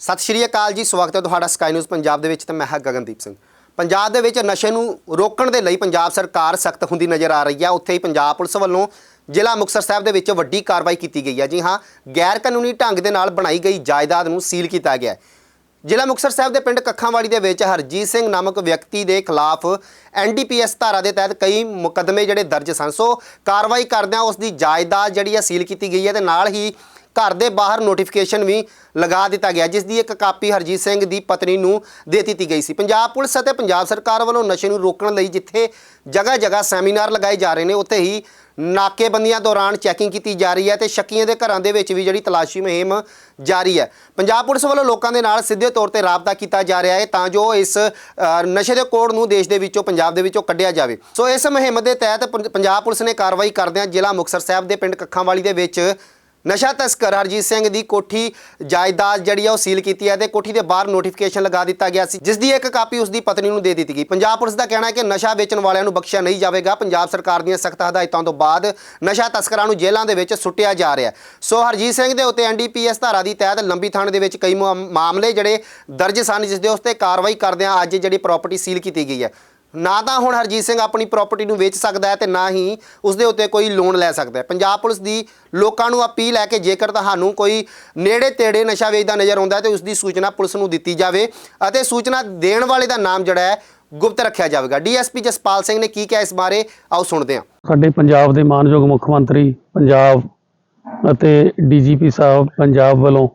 ਸਤਿ ਸ਼੍ਰੀ ਅਕਾਲ ਜੀ, ਸਵਾਗਤ ਹੈ ਤੁਹਾਡਾ ਸਕਾਈ ਨਿਊਜ਼ ਪੰਜਾਬ ਦੇ ਵਿੱਚ ਤੇ ਮੈਂ ਹਾਂ ਗਗਨਦੀਪ ਸਿੰਘ। ਪੰਜਾਬ ਦੇ ਵਿੱਚ ਨਸ਼ੇ ਨੂੰ ਰੋਕਣ ਦੇ ਲਈ ਪੰਜਾਬ ਸਰਕਾਰ ਸਖਤ ਹੁੰਦੀ ਨਜ਼ਰ ਆ ਰਹੀ ਹੈ ਉੱਥੇ ਹੀ ਪੰਜਾਬ ਪੁਲਿਸ ਵੱਲੋਂ ਜ਼ਿਲ੍ਹਾ ਮੁਕਤਸਰ ਸਾਹਿਬ ਦੇ ਵਿੱਚ ਵੱਡੀ ਕਾਰਵਾਈ ਕੀਤੀ ਗਈ ਹੈ ਜੀ ਹਾਂ ਗੈਰ ਕਾਨੂੰਨੀ ਢੰਗ ਦੇ ਨਾਲ ਬਣਾਈ ਗਈ ਜਾਇਦਾਦ ਨੂੰ ਸੀਲ ਕੀਤਾ ਗਿਆ ਹੈ। ਜ਼ਿਲ੍ਹਾ ਮੁਕਤਸਰ ਸਾਹਿਬ ਦੇ ਪਿੰਡ ਕੱਖਾਂਵਾੜੀ ਦੇ ਵਿੱਚ ਹਰਜੀਤ ਸਿੰਘ ਨਾਮਕ ਵਿਅਕਤੀ ਦੇ ਖਿਲਾਫ ਐਨਡੀਪੀਐਸ ਧਾਰਾ ਦੇ ਤਹਿਤ ਕਈ ਮੁਕੱਦਮੇ ਜਿਹੜੇ ਦਰਜ ਸਨ। ਸੋ ਕਾਰਵਾਈ ਕਰਦਿਆਂ ਉਸ ਦੀ ਜਾਇਦਾਦ ਜਿਹੜੀ ਹੈ ਸੀਲ ਕੀਤੀ ਗਈ ਹੈ ਤੇ ਨਾਲ ਹੀ ਘਰ ਦੇ ਬਾਹਰ ਨੋਟੀਫਿਕੇਸ਼ਨ ਵੀ ਲਗਾ ਦਿੱਤਾ ਗਿਆ, ਜਿਸ ਦੀ ਇੱਕ ਕਾਪੀ ਹਰਜੀਤ ਸਿੰਘ ਦੀ ਪਤਨੀ ਨੂੰ ਦੇ ਦਿੱਤੀ ਗਈ ਸੀ। ਪੰਜਾਬ ਪੁਲਿਸ ਅਤੇ ਪੰਜਾਬ ਸਰਕਾਰ ਵੱਲੋਂ ਨਸ਼ੇ ਨੂੰ ਰੋਕਣ ਲਈ ਜਿੱਥੇ ਜਗ੍ਹਾ ਜਗ੍ਹਾ ਸੈਮੀਨਾਰ ਲਗਾਏ ਜਾ ਰਹੇ ਨੇ, ਉੱਥੇ ਹੀ ਨਾਕੇਬੰਦੀਆਂ ਦੌਰਾਨ ਚੈਕਿੰਗ ਕੀਤੀ ਜਾ ਰਹੀ ਹੈ ਤੇ ਸ਼ੱਕੀਆਂ ਦੇ ਘਰਾਂ ਦੇ ਵਿੱਚ ਵੀ ਜਿਹੜੀ ਤਲਾਸ਼ੀ ਮੁਹਿੰਮ ਜਾਰੀ ਹੈ। ਪੰਜਾਬ ਪੁਲਿਸ ਵੱਲੋਂ ਲੋਕਾਂ ਦੇ ਨਾਲ ਸਿੱਧੇ ਤੌਰ ਤੇ ਰਾਬਤਾ ਕੀਤਾ ਜਾ ਰਿਹਾ ਹੈ ਤਾਂ ਜੋ ਇਸ ਨਸ਼ੇ ਦੇ ਕੋੜ ਨੂੰ ਦੇਸ਼ ਦੇ ਵਿੱਚੋਂ, ਪੰਜਾਬ ਦੇ ਵਿੱਚੋਂ ਕੱਢਿਆ ਜਾਵੇ। ਸੋ ਇਸ ਮੁਹਿੰਮ ਦੇ ਤਹਿਤ ਪੰ- ਪੰਜਾਬ ਪੁਲਿਸ ਨੇ ਕਾਰਵਾਈ ਕਰਦਿਆਂ ਜ਼ਿਲ੍ਹਾ ਮੁਕਤਸਰ ਸਾਹਿਬ ਦੇ ਪਿੰਡ ਕੱਖਾਂਵਾਲੀ ਦੇ ਵਿੱਚ ਨਸ਼ਾ ਤਸਕਰ ਹਰਜੀਤ ਸਿੰਘ ਦੀ ਕੋਠੀ ਜਾਇਦਾਦ ਜਿਹੜੀ ਆ ਉਹ ਸੀਲ ਕੀਤੀ ਹੈ ਤੇ ਕੋਠੀ ਦੇ ਬਾਹਰ ਨੋਟੀਫਿਕੇਸ਼ਨ ਲਗਾ ਦਿੱਤਾ ਗਿਆ ਸੀ, ਜਿਸ ਦੀ ਇੱਕ ਕਾਪੀ ਉਸ ਦੀ ਪਤਨੀ ਨੂੰ ਦੇ ਦਿੱਤੀ ਗਈ। ਪੰਜਾਬ ਪੁਲਿਸ ਦਾ ਕਹਿਣਾ ਹੈ ਕਿ ਨਸ਼ਾ ਵੇਚਣ ਵਾਲਿਆਂ ਨੂੰ ਬਖਸ਼ਿਆ ਨਹੀਂ ਜਾਵੇਗਾ। ਪੰਜਾਬ ਸਰਕਾਰ ਦੀਆਂ ਸਖਤ ਹਦਾਇਤਾਂ ਤੋਂ ਬਾਅਦ ਨਸ਼ਾ ਤਸਕਰਾਂ ਨੂੰ ਜੇਲ੍ਹਾਂ ਦੇ ਵਿੱਚ ਸੁੱਟਿਆ ਜਾ ਰਿਹਾ ਸੋ ਹਰਜੀਤ ਸਿੰਘ ਦੇ ਉੱਤੇ ਐਨਡੀਪੀਐਸ ਧਾਰਾ ਦੀ ਤਹਿਤ ਲੰਬੀ ਥਾਣੇ ਦੇ ਵਿੱਚ ਕਈ ਮੁਆ- ਮਾਮਲੇ ਜਿਹੜੇ ਦਰਜ ਸਨ, ਜਿਸ ਦੇ ਉਸ 'ਤੇ ਕਾਰਵਾਈ ਕਰਦਿਆਂ ਅੱਜ ਜਿਹੜੀ ਪ੍ਰਾਪਰਟੀ ਸੀਲ ਕੀਤੀ ਗਈ ਹੈ। ਨਾ ਤਾਂ ਹੁਣ ਹਰਜੀਤ ਸਿੰਘ ਆਪਣੀ ਪ੍ਰਾਪਰਟੀ ਨੂੰ ਵੇਚ ਸਕਦਾ ਹੈ ਤੇ ਨਾ ਹੀ ਉਸ ਦੇ ਉੱਤੇ ਕੋਈ ਲੋਨ ਲੈ ਸਕਦਾ ਹੈ। ਪੰਜਾਬ ਪੁਲਿਸ ਦੀ ਲੋਕਾਂ ਨੂੰ ਅਪੀਲ ਹੈ ਕਿ ਜੇਕਰ ਤੁਹਾਨੂੰ ਕੋਈ ਨੇੜੇ ਤੇੜੇ ਨਸ਼ਾ ਵੇਚਦਾ ਨਜ਼ਰ ਆਉਂਦਾ ਹੈ ਤੇ ਉਸ ਦੀ ਸੂਚਨਾ ਪੁਲਿਸ ਨੂੰ ਦਿੱਤੀ ਜਾਵੇ ਅਤੇ ਸੂਚਨਾ ਦੇਣ ਵਾਲੇ ਦਾ ਨਾਮ ਜਿਹੜਾ ਹੈ ਗੁਪਤ ਰੱਖਿਆ ਜਾਵੇਗਾ। ਡੀਐਸਪੀ ਜਸਪਾਲ ਸਿੰਘ ਨੇ ਕੀ ਕਿਹਾ ਇਸ ਬਾਰੇ? ਆਓ ਸੁਣਦੇ ਹਾਂ। ਸਾਡੇ ਪੰਜਾਬ ਦੇ ਮਾਨਯੋਗ ਮੁੱਖ ਮੰਤਰੀ ਪੰਜਾਬ ਅਤੇ ਡੀਜੀਪੀ ਸਾਹਿਬ ਪੰਜਾਬ ਵੱਲੋਂ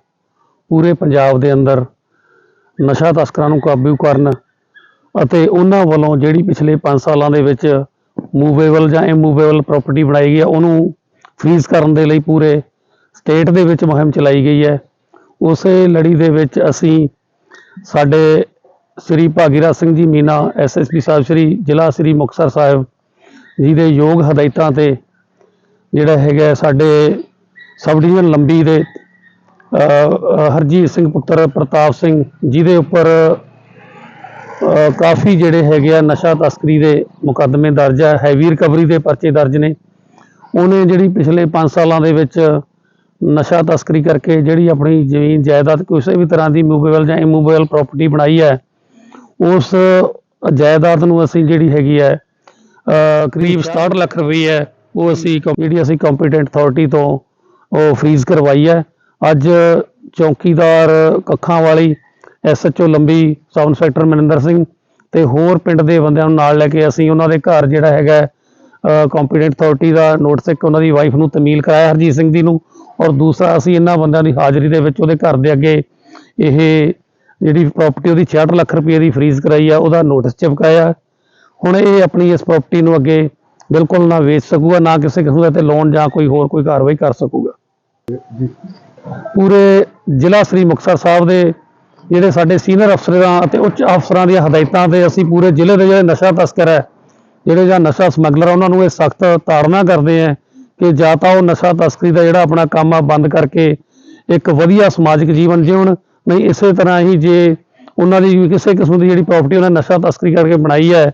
ਪੂਰੇ ਪੰਜਾਬ ਦੇ ਅੰਦਰ ਨਸ਼ਾ ਤਸਕਰਾਂ ਨੂੰ ਕਾਬੂ ਕਰਨ ਅਤੇ ਉਹਨਾਂ ਵੱਲੋਂ ਜਿਹੜੀ ਪਿਛਲੇ 5 ਸਾਲਾਂ ਦੇ ਵਿੱਚ ਮੂਵੇਬਲ ਜਾਂ ਇਮੂਵੇਬਲ ਪ੍ਰਾਪਰਟੀ ਬਣਾਈ ਗਈ ਹੈ, ਉਹਨੂੰ ਫ੍ਰੀਜ਼ ਕਰਨ ਦੇ ਲਈ ਪੂਰੇ ਸਟੇਟ ਦੇ ਵਿੱਚ ਮੁਹਿੰਮ ਚਲਾਈ ਗਈ ਹੈ। ਉਸੇ ਲੜੀ ਦੇ ਵਿੱਚ ਅਸੀਂ ਸਾਡੇ ਸ੍ਰੀ ਭਾਗੀਰਥ ਸਿੰਘ ਜੀ ਮੀਨਾ ਐਸਐਸਪੀ ਸਾਹਿਬ, ਸ੍ਰੀ ਜ਼ਿਲ੍ਹਾ ਸ੍ਰੀ ਮੁਕਤਸਰ ਸਾਹਿਬ ਜੀ ਦੇ ਯੋਗ ਹਦਾਇਤਾਂ ਤੇ ਜਿਹੜਾ ਹੈਗਾ ਸਾਡੇ ਸਬ ਡਿਵੀਜ਼ਨ ਲੰਬੀ ਦੇ ਹਰਜੀਤ ਸਿੰਘ ਪੁੱਤਰ ਪ੍ਰਤਾਪ ਸਿੰਘ ਜਿਹਦੇ ਉੱਪਰ ਕਾਫੀ ਜਿਹੜੇ ਹੈਗੇ ਆ ਨਸ਼ਾ ਤਸਕਰੀ ਦੇ ਮੁਕੱਦਮੇ ਦਰਜ ਹੈ ਹੈਵੀ ਰਿਕਵਰੀ ਦੇ ਪਰਚੇ ਦਰਜ ਨੇ। ਉਹਨੇ ਜਿਹੜੀ ਪਿਛਲੇ 5 ਸਾਲਾਂ ਦੇ ਵਿੱਚ ਨਸ਼ਾ ਤਸਕਰੀ ਕਰਕੇ ਜਿਹੜੀ ਆਪਣੀ ਜ਼ਮੀਨ, ਜਾਇਦਾਦ ਕਿਸੇ ਵੀ ਤਰ੍ਹਾਂ ਦੀ ਮੂਵੇਬਲ ਜਾਂ ਇਮੂਵੇਬਲ ਪ੍ਰਾਪਰਟੀ ਬਣਾਈ ਹੈ, ਉਸ ਜਾਇਦਾਦ ਨੂੰ ਅਸੀਂ ਜਿਹੜੀ ਹੈਗੀ ਹੈ ਕਰੀਬ 67 ਲੱਖ ਰੁਪਏ ਹੈ, ਉਹ ਅਸੀਂ ਜਿਹੜੀ ਅਸੀਂ ਕੰਪੀਟੈਂਟ ਅਥਾਰਟੀ ਤੋਂ ਉਹ ਫ੍ਰੀਜ਼ ਕਰਵਾਈ ਹੈ। ਅੱਜ ਚੌਕੀਦਾਰ ਕੱਖਾਂ ਵਾਲੀ ਐਸਐਚਓ ਲੰਬੀ ਸਬ ਇੰਸਪੈਕਟਰ ਮਨਿੰਦਰ ਸਿੰਘ ਤੇ ਹੋਰ ਪਿੰਡ ਦੇ ਬੰਦਿਆਂ ਨੂੰ ਨਾਲ ਲੈ ਕੇ ਅਸੀਂ ਉਹਨਾਂ ਦੇ ਘਰ ਜਿਹੜਾ ਹੈਗਾ ਕੰਪੀਟੈਂਟ ਅਥਾਰਟੀ ਦਾ ਨੋਟਿਸ ਇੱਕ ਉਹਨਾਂ ਦੀ ਵਾਈਫ ਨੂੰ ਤਮੀਲ ਕਰਾਇਆ ਹਰਜੀਤ ਸਿੰਘ ਦੀ ਨੂੰ ਔਰ ਦੂਸਰਾ ਅਸੀਂ ਇਹਨਾਂ ਬੰਦਿਆਂ ਦੀ ਹਾਜ਼ਰੀ ਦੇ ਵਿੱਚ ਉਹਦੇ ਘਰ ਦੇ ਅੱਗੇ ਇਹ ਜਿਹੜੀ ਪ੍ਰਾਪਰਟੀ ਉਹਦੀ 66 ਲੱਖ ਰੁਪਏ ਦੀ ਫ੍ਰੀਜ਼ ਕਰਾਈ ਆ ਉਹਦਾ ਨੋਟਿਸ ਚਿਪਕਾਇਆ। ਹੁਣ ਇਹ ਆਪਣੀ ਇਸ ਪ੍ਰਾਪਰਟੀ ਨੂੰ ਅੱਗੇ ਬਿਲਕੁਲ ਨਾ ਵੇਚ ਸਕੂਗਾ ਨਾ ਕਿਸੇ ਕਿਸਮ ਦਾ ਤੇ ਲੋਨ ਜਾਂ ਕੋਈ ਹੋਰ ਕੋਈ ਕਾਰਵਾਈ ਕਰ ਸਕੂਗਾ। ਪੂਰੇ ਜ਼ਿਲ੍ਹਾ ਸ੍ਰੀ ਮੁਕਤਸਰ ਸਾਹਿਬ ਦੇ ਜਿਹੜੇ ਸਾਡੇ ਸੀਨੀਅਰ ਅਫਸਰਾਂ ਅਤੇ ਉੱਚ ਅਫਸਰਾਂ ਦੀਆਂ ਹਦਾਇਤਾਂ ਤੇ ਅਸੀਂ ਪੂਰੇ ਜ਼ਿਲ੍ਹੇ ਦੇ ਜਿਹੜੇ ਨਸ਼ਾ ਤਸਕਰ ਹੈ, ਜਿਹੜੇ ਜਾਂ ਨਸ਼ਾ ਸਮਗਲਰ ਉਹਨਾਂ ਨੂੰ ਇਹ ਸਖਤ ਤਾੜਨਾ ਕਰਦੇ ਆ ਕਿ ਜਾਂ ਤਾਂ ਉਹ ਨਸ਼ਾ ਤਸਕਰੀ ਦਾ ਜਿਹੜਾ ਆਪਣਾ ਕੰਮ ਆ ਬੰਦ ਕਰਕੇ ਇੱਕ ਵਧੀਆ ਸਮਾਜਿਕ ਜੀਵਨ ਜਿਉਣ, ਨਹੀਂ, ਇਸੇ ਤਰ੍ਹਾਂ ਹੀ ਜੇ ਉਹਨਾਂ ਦੀ ਕਿਸੇ ਕਿਸਮ ਦੀ ਜਿਹੜੀ ਪ੍ਰਾਪਰਟੀ ਉਹਨਾਂ ਨਸ਼ਾ ਤਸਕਰੀ ਕਰਕੇ ਬਣਾਈ ਹੈ,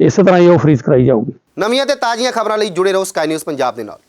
ਇਸੇ ਤਰ੍ਹਾਂ ਹੀ ਉਹ ਫਰੀਜ਼ ਕਰਾਈ ਜਾਊਗੀ। ਨਵੀਆਂ ਤੇ ਤਾਜ਼ੀਆਂ ਖਬਰਾਂ ਲਈ ਜੁੜੇ ਰਹੋ ਸਕਾਈ ਨਿਊਜ਼ ਪੰਜਾਬ ਦੇ ਨਾਲ।